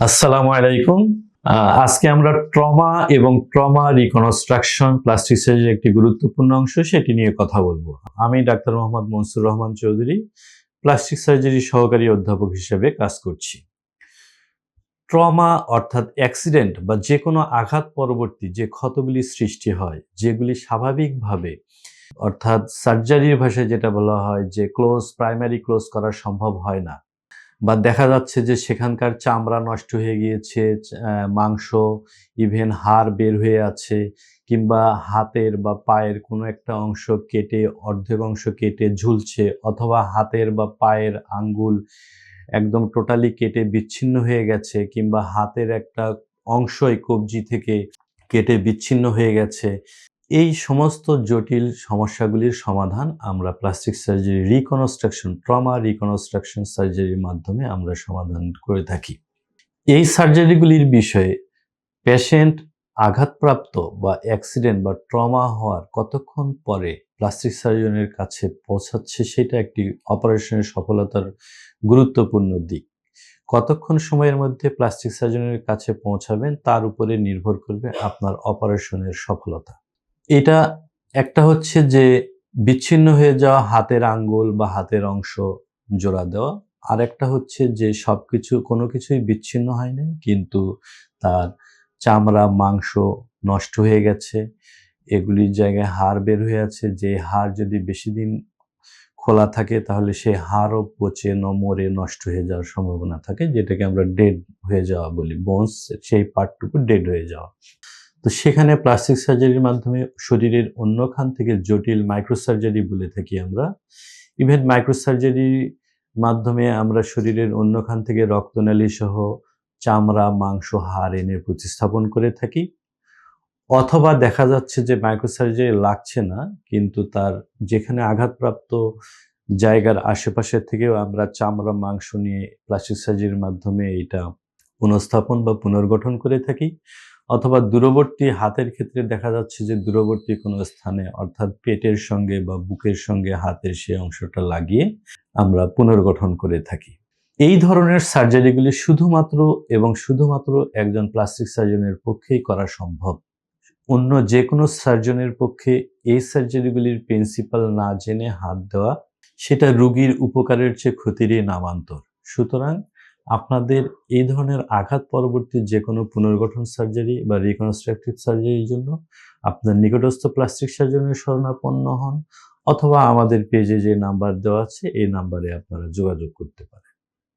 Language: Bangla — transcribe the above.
আসসালামু আলাইকুম। আজকে আমরা ট্রমা এবং ট্রমা রিকনস্ট্রাকশন প্লাস্টিক সার্জারির একটি গুরুত্বপূর্ণ অংশ, সেটি নিয়ে কথা বলব। আমি doctor Mohammad Mansur Rahman Chowdhury, plastic surgery সহকারী অধ্যাপক হিসেবে কাজ করছি। ট্রমা অর্থাৎ অ্যাক্সিডেন্ট বা যে কোনো আঘাত পরবর্তী যে ক্ষতগুলি সৃষ্টি হয়, যেগুলি স্বাভাবিকভাবে অর্থাৎ সার্জারির ভাষায় যেটা বলা হয় যে ক্লোজ, প্রাইমারি ক্লোজ করা সম্ভব হয় না। বা দেখা যাচ্ছে যে সেখানকার চামড়া নষ্ট হয়ে গিয়েছে মাংস ইভেন হাড় বের হয়ে আছে, কিংবা হাতের বা পায়ের কোনো একটা অংশ কেটে, অর্ধেক অংশ কেটে ঝুলছে, অথবা হাতের বা পায়ের আঙ্গুল একদম টোটালি কেটে বিচ্ছিন্ন হয়ে গেছে, কিংবা হাতের একটা অংশই কবজি থেকে কেটে বিচ্ছিন্ন হয়ে গেছে। এই সমস্ত জটিল সমস্যাগুলির সমাধান আমরা plastic surgery reconstruction trauma reconstruction সার্জারির মাধ্যমে আমরা সমাধান করে থাকি। এই সার্জারিগুলির বিষয়ে পেশেন্ট আঘাতপ্রাপ্ত বা অ্যাক্সিডেন্ট বা ট্রমা হওয়ার কতক্ষণ পরে প্লাস্টিক সার্জনের কাছে পৌঁছাচ্ছে সেটা একটি অপারেশনের সফলতার গুরুত্বপূর্ণ দিক। কতক্ষণ সময়ের মধ্যে প্লাস্টিক সার্জনের কাছে পৌঁছাবেন তার উপরে নির্ভর করবে আপনার অপারেশনের সফলতা। এটা একটা হচ্ছে যে বিচ্ছিন্ন হয়ে যাওয়া হাতের আঙ্গুল বা হাতের অংশ জোড়া দেওয়া। আর একটা হচ্ছে যে সবকিছু, কোনো কিছুই বিচ্ছিন্ন হয় নাই, কিন্তু তার চামড়া, মাংস নষ্ট হয়ে গেছে। এগুলির জায়গায় হাড় বের হয়ে আছে। যে হাড় যদি বেশি দিন খোলা থাকে, তাহলে সেই হাড়ও পচে ন মরে নষ্ট হয়ে যাওয়ার সম্ভাবনা থাকে, যেটাকে আমরা ডেড হয়ে যাওয়া বলি। বোনস সেই পার্টটুকু ডেড হয়ে যাওয়া। তো সেখানে প্লাস্টিক সার্জারির মাধ্যমে শরীরের অন্য খান থেকে জটিল মাইক্রোসার্জারি বলে থাকি আমরা। ইভেন মাইক্রো সার্জারির মাধ্যমে আমরা শরীরের অন্য খান থেকে রক্তনালী সহ চামড়া, মাংস, হাড় এনে প্রতিস্থাপন করে থাকি। অথবা দেখা যাচ্ছে যে মাইক্রোসার্জারি লাগছে না, কিন্তু তার যেখানে আঘাতপ্রাপ্ত জায়গার আশেপাশে থেকেও আমরা চামড়া, মাংস নিয়ে প্লাস্টিক সার্জারির মাধ্যমে এটা পুনঃস্থাপন বা পুনর্গঠন করে থাকি। অথবা দূরবর্তী হাতের ক্ষেত্রে দেখা যাচ্ছে যে দূরবর্তী কোনো স্থানে, অর্থাৎ পেটের সঙ্গে বা বুকের সঙ্গে হাতের সেই অংশটা লাগিয়ে আমরা পুনর্গঠন করে থাকি। এই ধরনের সার্জারিগুলি শুধুমাত্র এবং শুধুমাত্র একজন প্লাস্টিক সার্জনের পক্ষেই করা সম্ভব। অন্য যে কোনো সার্জনের পক্ষে এই সার্জারিগুলির প্রিন্সিপাল না জেনে হাত দেওয়া, সেটা রুগীর উপকারের চেয়ে ক্ষতিরই নামান্তর। সুতরাং আপনাদের এই ধরনের আঘাত পরবর্তী যে কোনো পুনর্গঠন সার্জারি বা রিকনস্ট্রাকটিভ সার্জারির জন্য আপনার নিকটস্থ প্লাস্টিক সার্জনের শরণাপন্ন হন, অথবা আমাদের পেজে যে নাম্বার দেওয়া আছে, এই নাম্বারে আপনারা যোগাযোগ করতে পারেন।